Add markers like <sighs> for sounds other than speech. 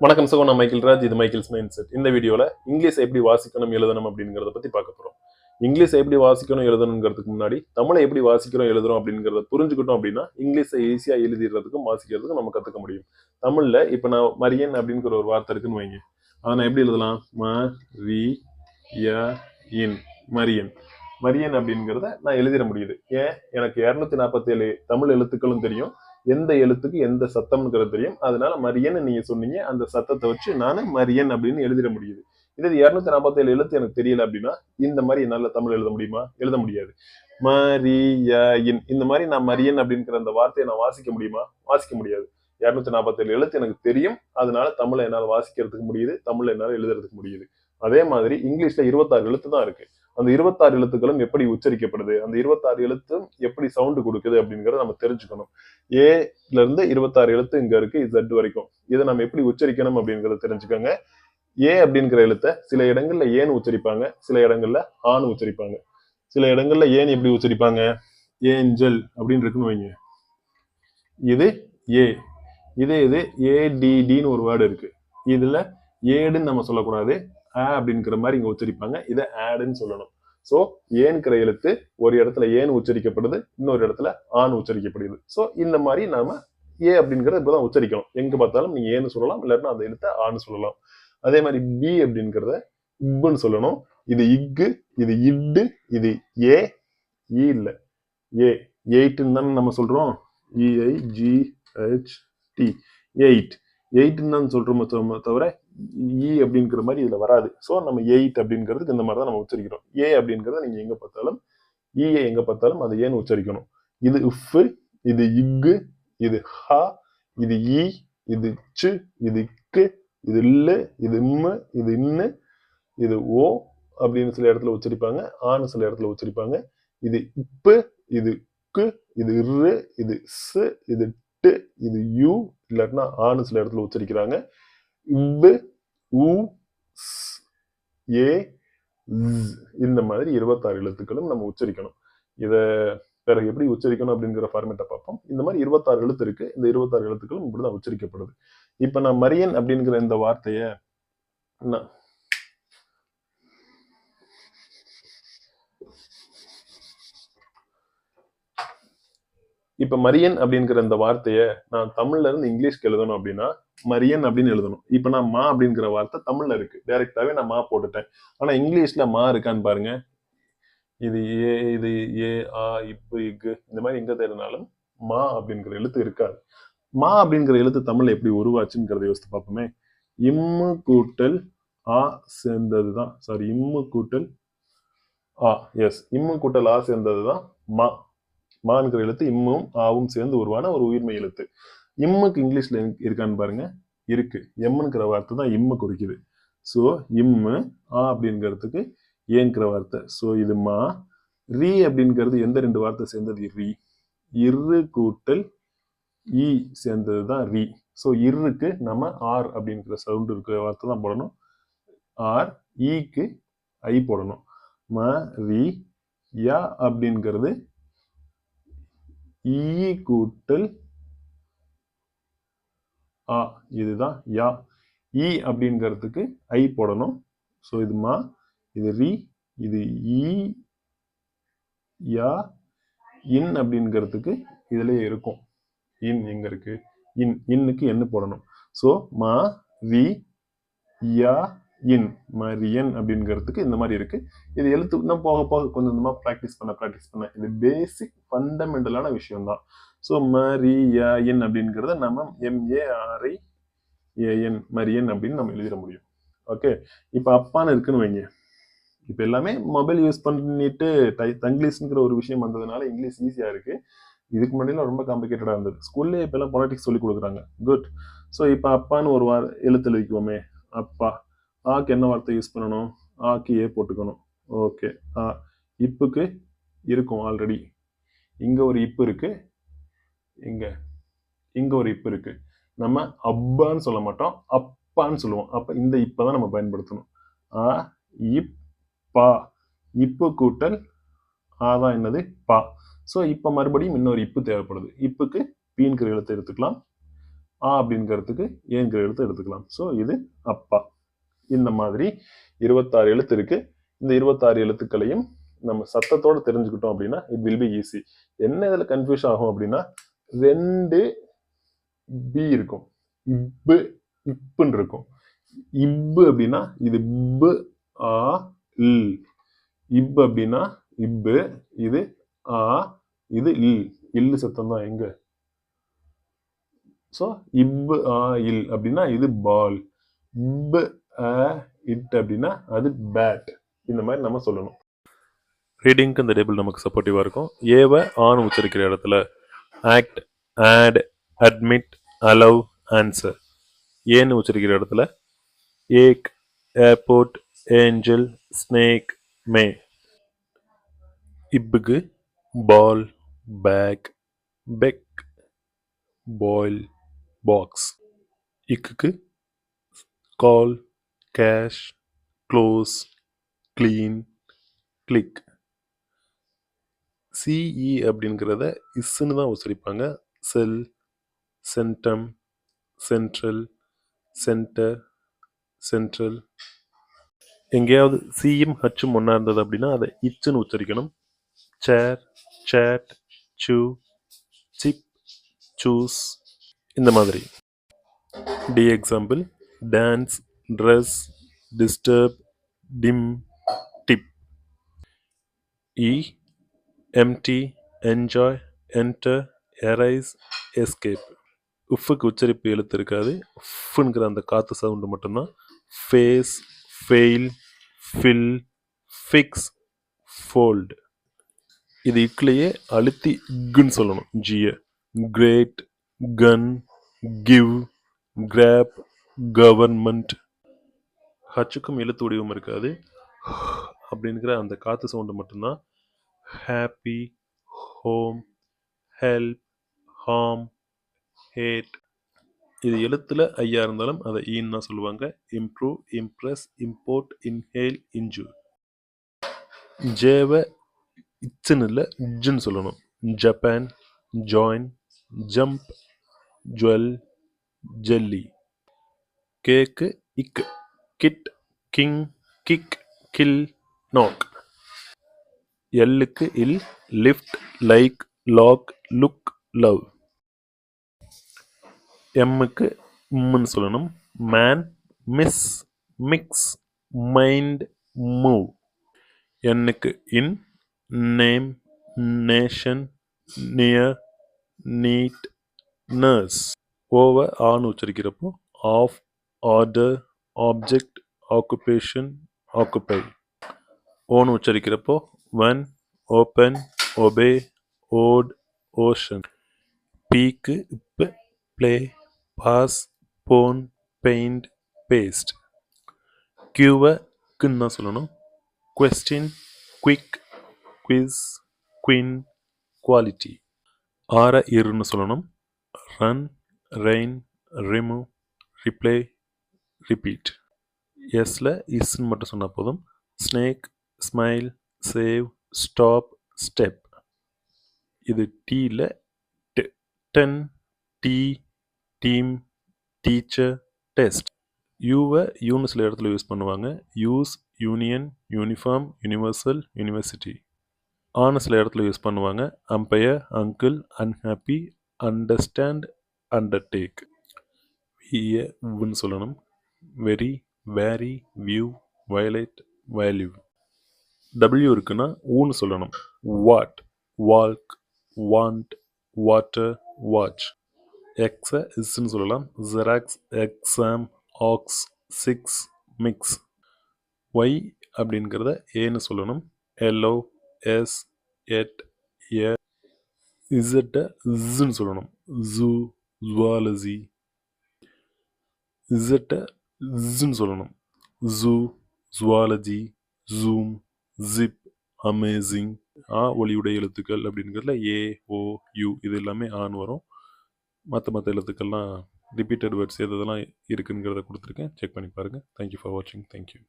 வணக்கம் சகோ நான் மைக்கேல் ராஜ். இது மைக்கேல்ஸ் மைண்ட் செட். இந்த வீடியோவில் இங்கிலீஷ் எப்படி வாசிக்கணும் எழுதணும் அப்படிங்கிறத பற்றி பார்க்க போகிறோம் இங்கிலீஷ் எப்படி வாசிக்கணும் எழுதணுங்கிறதுக்கு முன்னாடி தமிழை எப்படி வாசிக்கிறோம் எழுதுறோம் அப்படிங்கிறத புரிஞ்சுக்கிட்டோம் அப்படின்னா இங்கிலீஷை ஈஸியாக எழுதிடுறதுக்கும் வாசிக்கிறதுக்கும் நம்ம கற்றுக்க முடியும். தமிழில் இப்போ நான் மரியன் அப்படிங்கிற ஒரு வார்த்தை இருக்குன்னு வைங்க. அதை நான் எப்படி எழுதலாம்? ம ரி ய இன். மரியன். மரியன் அப்படிங்கிறத நான் எழுதிட முடியுது. ஏன்? எனக்கு இரநூத்தி நாற்பத்தேழு தமிழ் எழுத்துக்களும் தெரியும். எந்த எழுத்துக்கு எந்த சத்தம்ங்கிறது தெரியும். அதனால மரியன் நீங்க சொன்னீங்க. அந்த சத்தத்தை வச்சு நான் மரியன் அப்படின்னு எழுதிட முடியுது. இது இருநூத்தி நாற்பத்தி ஏழு எழுத்து எனக்கு தெரியல அப்படின்னா இந்த மாதிரி என்னால தமிழ் எழுத முடியுமா? எழுத முடியாது. மரியன். இந்த மாதிரி நான் மரியன் அப்படிங்கிற அந்த வார்த்தையை நான் வாசிக்க முடியுமா? வாசிக்க முடியாது. இரநூத்தி நாற்பத்தி ஏழு எழுத்து எனக்கு தெரியும். அதனால தமிழை என்னால் வாசிக்கிறதுக்கு முடியுது. தமிழை என்னால் எழுதுறதுக்கு முடியுது. அதே மாதிரி இங்கிலீஷ்ல இருபத்தாறு எழுத்து தான் இருக்கு. அந்த இருபத்தாறு எழுத்துக்களும் எப்படி உச்சரிக்கப்படுது? அந்த இருபத்தாறு எழுத்தும் எப்படி சவுண்டு கொடுக்குது அப்படிங்கறத நம்ம தெரிஞ்சுக்கணும். ஏல இருந்து இருபத்தாறு எழுத்து இங்க இருக்கு இசட் வரைக்கும். இதை நம்ம எப்படி உச்சரிக்கணும் அப்படிங்கறத தெரிஞ்சுக்கோங்க. ஏ அப்படிங்கிற எழுத்தை சில இடங்கள்ல ஏன்னு உச்சரிப்பாங்க சில இடங்கள்ல ஆன்னு உச்சரிப்பாங்க. சில இடங்கள்ல ஏன் எப்படி உச்சரிப்பாங்க? ஏஞ்சல் அப்படின்னு இருக்குன்னு வைங்க. இது ஏ இதே இது ஏடிடின்னு ஒரு வேர்டு இருக்கு. இதுல ஏடுன்னு நம்ம சொல்லக்கூடாது. ஆ அப்படிங்கிற மாதிரி இங்க உச்சரிப்பாங்க. இதை ஆடுன்னு சொல்லணும். சோ ஏன்கிற எழுத்து? ஒரு இடத்துல ஏன் உச்சரிக்கப்படுது? இன்னொரு இடத்துல ஆண் உச்சரிக்கப்படுது சோ இந்த மாதிரி நாம ஏ அப்படிங்கறத இப்பதான் உச்சரிக்கணும். எங்க பார்த்தாலும் நீங்க ஏன்னு சொல்லலாம் இல்லாட்டினா அந்த எழுத்தை ஆன்னு சொல்லலாம். அதே மாதிரி பி அப்படிங்கிறத இப்புன்னு சொல்லணும். இது இக்கு இது இட்டு இது ஏ இ இல்ல. ஏ எயிட்னு தானே நம்ம சொல்றோம். E I G H T. Eight தான் சொல்றோமே தவிர இ அப்படிங்கிற மாதிரி இதில் வராது. ஸோ நம்ம எயிட் அப்படிங்கிறதுக்கு இந்த மாதிரி தான் நம்ம உச்சரிக்கிறோம். ஏ அப்படிங்கிறத நீங்கள் எங்கே பார்த்தாலும் e ஈயை எங்கே பார்த்தாலும் அதை ஏன்னு உச்சரிக்கணும். இது இஃப் இது இக்கு இது ஹா இது ஈ இது சு இது க்கு இது இல்லு இது இம்மு இது இன்னு இது ஓ அப்படின்னு சில இடத்துல உச்சரிப்பாங்க. ஆன்னு சில இடத்துல உச்சரிப்பாங்க. இது இப்பு இது கு இது இரு இது சு இது டு இது யூ இல்லாட்டினா ஆன்னு சில இடத்துல உச்சரிக்கிறாங்க. இப்பு உ ஸ், ஏ இந்த மாதிரி இருபத்தாறு எழுத்துக்களும் நம்ம உச்சரிக்கணும். இதை பிறகு எப்படி உச்சரிக்கணும் அப்படிங்கிற ஃபார்மேட்டை பார்ப்போம். இந்த மாதிரி இருபத்தாறு எழுத்து இருக்கு. இந்த இருபத்தாறு எழுத்துக்களும் இப்படிதான் உச்சரிக்கப்படுது. இப்போ நான் மரியன் அப்படிங்கிற இந்த வார்த்தையை நான் இப்ப மரியன் அப்படிங்கிற இந்த வார்த்தையை நான் தமிழ்ல இருந்து இங்கிலீஷ்க்கு எழுதணும் அப்படின்னா மரியன் அப்படின்னு எழுதணும். இப்ப நான் மா அப்படிங்கிற வார்த்தை தமிழ்ல இருக்கு. டைரக்டாவே நான் மா போட்டுட்டேன். ஆனா இங்கிலீஷ்ல மா இருக்கான்னு பாருங்க. இது ஏ இது ஏ ஆ இப்பு இக்கு இந்த மாதிரி எங்க தேடினாலும் மா அப்படிங்கிற எழுத்து இருக்காது. மா அப்படிங்கிற எழுத்து தமிழ்ல எப்படி உருவாச்சுங்கிறத யோசித்து பார்ப்போமே. இம்மு கூட்டல் ஆ சேர்ந்தது தான். சாரி இம்மு கூட்டல் ஆ எஸ் இம்மு கூட்டல் ஆ சேர்ந்தது தான் மா. மாங்கிற எழுத்து இம்மும் ஆவும் சேர்ந்து உருவான ஒரு உயிர்மை எழுத்து. இம்முக்கு இங்கிலீஷ்ல இருக்கான்னு பாருங்க. இருக்கு. எம்முங்கிற வார்த்தை தான் இம்மு குறிக்குது. ஸோ இம்மு ஆ அப்படிங்கிறதுக்கு ஏங்கிற வார்த்தை. ஸோ இது மா ரீ அப்படிங்கிறது எந்த ரெண்டு வார்த்தை சேர்ந்தது? ரீ. இரு கூட்டல் ஈ சேர்ந்தது தான் ரீ. ஸோ இருக்கு நம்ம ஆர் அப்படிங்கிற சவுண்ட் இருக்கிற வார்த்தை தான் போடணும். ஆர் ஈக்கு ஐ போடணும். ம ரி யா அப்படிங்கிறது ஈ கூட்டல் ஆ இதுதான் யா ஈ e அப்படிங்கிறதுக்கு ஐ போடணும். ஸோ இது மா இது ரி இது ஈ யா இன் அப்படிங்கிறதுக்கு இதுலேயே இருக்கும். இன் எங்கே இருக்குது இன் இன்னுக்கு என்ன போடணும். ஸோ மா ரி யா இன் மரியன் அப்படிங்கிறதுக்கு இந்த மாதிரி இருக்கு. இது எழுத்து இன்னும் போக போக கொஞ்சம் கொஞ்சமா ப்ராக்டிஸ் பண்ண ப்ராக்டிஸ் பண்ண. இது பேசிக் ஃபண்டமெண்டலான விஷயம் தான் ஸோ மரியன் அப்படிங்கிறத நம்ம எம்ஏஆர்ஐ ஏஎன் மரியன் அப்படின்னு நம்ம எழுதிட முடியும். ஓகே இப்போ அப்பான்னு இருக்குன்னு வைங்க. இப்போ எல்லாமே மொபைல் யூஸ் பண்ணிட்டு டை தங்கிலீஷ்ங்கிற ஒரு விஷயம் வந்ததுனால இங்கிலீஷ் ஈஸியாக இருக்கு. இதுக்கு முன்னாடிலாம் ரொம்ப காம்ப்ளிகேட்டடாக இருந்தது. ஸ்கூல்லே இப்போல்லாம் பொலிட்டிக்ஸ் சொல்லி கொடுக்குறாங்க. குட் ஸோ இப்போ அப்பான்னு ஒரு வார எழுத்து எழுதிக்குவோமே. அப்பா. ஆக்கு என்ன வார்த்தை யூஸ் பண்ணணும்? ஆக்கு ஏ போட்டுக்கணும். ஓகே ஆ இப்புக்கு இருக்கும் ஆல்ரெடி இங்கே ஒரு இப்பு இருக்குது இங்கே. இங்கே ஒரு இப்பு இருக்குது நம்ம அப்பான்னு சொல்ல மாட்டோம். அப்பான்னு சொல்லுவோம். அப்போ இந்த இப்போ தான் நம்ம பயன்படுத்தணும். ஆ இப்பா இப்பு கூட்டல் ஆ தான் என்னது? பா. ஸோ இப்போ மறுபடியும் இன்னொரு இப்பு தேவைப்படுது. இப்புக்கு பீன்கிற எழுத்து எடுத்துக்கலாம். ஆ அப்படிங்கிறதுக்கு ஏங்கிற எழுத்து எடுத்துக்கலாம். ஸோ இது அப்பா. இந்த மாதிரி இருபத்தாறு எழுத்து இருக்கு. இந்த இருபத்தாறு எழுத்துக்களையும் நம்ம சத்தத்தோட தெரிஞ்சுக்கிட்டோம் அப்படின்னா இட் வில் பி ஈஸி என்ன இதில் கன்ஃபியூஷன் ஆகும் அப்படின்னா ரெண்டு பி இருக்கும். இப்பு இப்புன்னு இருக்கும். இப்பு அப்படின்னா இது இப்பு ஆ இல். இப்பு அப்படின்னா இப்பு இது ஆ இது இல். இல்லு சத்தம் தான் எங்க? ஸோ இப்பு ஆ இல் அப்படின்னா இது பால். இப்பு இட் அப்படின்னா அது பேட் இந்த மாதிரி நம்ம சொல்லணும். ரீடிங்க்கு இந்த டேபிள் நமக்கு சப்போர்ட்டிவாக இருக்கும். ஏவை ஆன் உச்சரிக்கிற இடத்துல act ad admit allow answer ஏன்னு உச்சரிக்கிற இடத்துல ache airport angel snake may இப்புக்கு ball bag beg boil box இக்குக்கு call cash close clean click CE அப்படிங்கிறத இஸ்ன்னு தான் உச்சரிப்பாங்க. Cell centum central centre central எங்கேயாவது சியும் ஹச்சும் ஒன்றா இருந்தது அப்படின்னா அதை இச்சுன்னு உச்சரிக்கணும். Chair chat shoe chip choose இந்த மாதிரி. D example dance dress disturb dim dip E empty enjoy enter arise escape உஃபுக்கு உச்சரிப்பு எழுத்து இருக்காது உஃப்ங்கிற அந்த காற்று சவுண்டு மட்டும்தான். Face fail fill fix fold இது இக்கிலேயே அழுத்தி குன்னு சொல்லணும். ஜிய great gun give grab government ஹச்சுக்கும் எழுத்து வடிவம் இருக்காது. <sighs> அப்படிங்கிற அந்த காற்று சவுண்டு மட்டும்தான். Happy home help ham hate இது எழுத்தில் ஐயா இருந்தாலும் அதை ஈன்னு தான் சொல்லுவாங்க. Improve impress import inhale injure ஜேவை இச்சுன்னு இல்லை இஜ்ஜுன்னு சொல்லணும். Japan join jump jewel jelly கேக்கு இக்கு kid king kick kill knock. எல்லுக்கு இல் lift like lock look love. எம்முக்கு ம்னு சொல்லணும். Man miss mix mind move. என்னுக்கு இன் name nation near need nurse. Over ஆன்னு உச்சரிக்கிறப்போ off order object occupation occupy ஓன்னு உச்சரிக்கிறப்போ one open obey oat ocean பீக்கு இப்போ play pass phone paint paste கியூவை குன்னு தான் சொல்லணும். Question quick quiz queen quality ஆற இருன்னு சொல்லணும். Run rain remove reply repeat எஸ்ல இஸ்ன்னு மட்டும் சொன்னால் போதும். Snake smile save stop step இது டீல ten tea team teacher test யூவை யூன்னு சில இடத்துல யூஸ் பண்ணுவாங்க. Use union uniform universal university ஆன சில இடத்துல யூஸ் பண்ணுவாங்க. Umpire uncle unhappy understand undertake வின்னு சொல்லணும். Very vary view violet value W இருக்குன்னா ஊன்னு சொல்லணும். What walk want water watch எக்ஸை இஸ்ன்னு சொல்லலாம். Xerox exam ox six mix Y அப்படிங்கிறத ஏன்னு சொல்லணும். எல்லோ எஸ் எட் ஏ இசட்டை இஸ்ன்னு சொல்லணும். ஜூ ஜுவாலஜி இசட்டை இஸ்ன்னு சொல்லணும். Zoo zoology zoom zip amazing ஆ ஒளியுடைய எழுத்துக்கள் அப்படிங்கிறதுல ஏ ஓ யூ இது எல்லாமே ஆன் வரும். மற்ற மற்ற எழுத்துக்கள்லாம் ரிப்பீட்டட் வேர்ட்ஸ் எது இதெல்லாம் இருக்குங்கிறத கொடுத்துருக்கேன். செக் பண்ணி பாருங்கள் தேங்க்யூ ஃபார் வாட்சிங் தேங்க்யூ